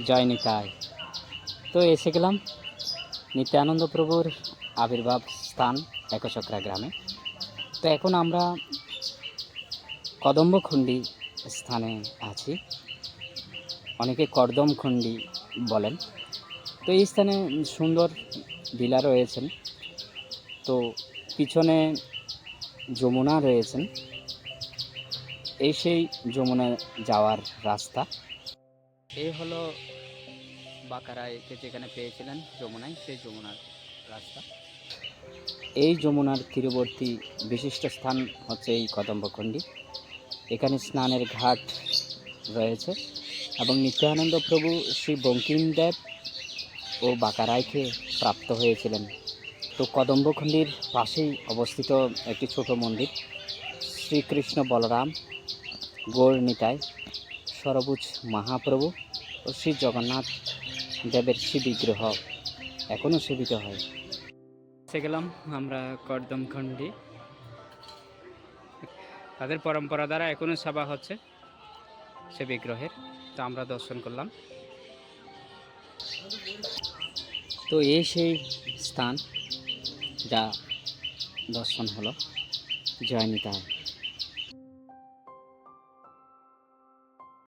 জয় নিতাই। তো এসে গেলাম নিত্যানন্দ প্রভুর আবির্ভাব স্থান একচক্রা গ্রামে। তো এখন আমরা কদম্বখণ্ডী স্থানে আছি। অনেকে কর্দমখণ্ডী বলেন। তো এই স্থানে সুন্দর ভিলা রয়েছেন। তো পিছনে যমুনা রয়েছেন। এই সেই যমুনা যাওয়ার রাস্তা। এই হলো বাঁকারায়কে যেখানে পেয়েছিলেন যমুনায়, সেই যমুনার রাস্তা। এই যমুনার তীরবর্তী বিশিষ্ট স্থান হচ্ছে এই কদম্বখণ্ডী এখানে স্নানের ঘাট রয়েছে এবং নিত্যানন্দ প্রভু শ্রী বঙ্কিমদেব ও বাঁকারায়কে প্রাপ্ত হয়েছিলেন। তো কদম্বখণ্ডির পাশেই অবস্থিত একটি ছোট মন্দির, শ্রীকৃষ্ণ বলরাম গৌর নিতাই। সরবুজ মহাপ্রভু ও শ্রী জগন্নাথ দেবের শ্রী বিগ্রহ এখনও সেবিত হয়। এসে গেলাম আমরা কর্দমখণ্ডী তাদের পরম্পরা দ্বারা এখনও সেবা হচ্ছে সে বিগ্রহের। তো আমরা দর্শন করলাম। তো এই সেই স্থান যা দর্শন হলো জয় নিতাই।